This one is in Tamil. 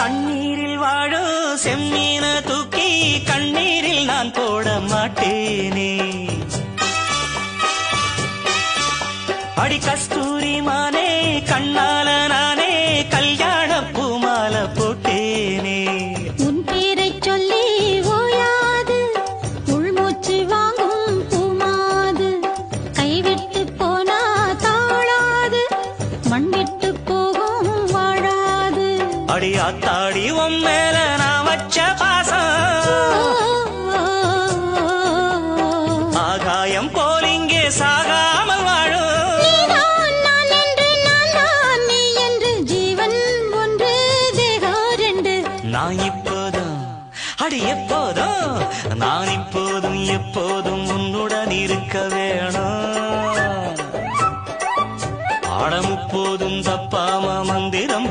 தண்ணீரில் வாழோ செம்மீன தூக்கி கண்ணீரில் நான் போட மாட்டேனே. அடி கஸ்தூரி மானே கண்ணால நானே கல்யாண பூமால போட்டேனே. உன் பேரைச் சொல்லி ஓயாது உள்மூச்சு வாங்கும் பூமாது. கைவிட்டு போனா தாழாது போகும் வாழாது அடி ஆத்தாடி உன் மேல நான் வச்ச பாசம். ஆகாயம் போல் இங்கே சாகாமல் வாழும். நான் இப்போதும் அடி எப்போதும் நான் இப்போதும் எப்போதும் உன்னுடன் இருக்க வேணும். பாடம் இப்போதும் தப்பாம மந்திரம்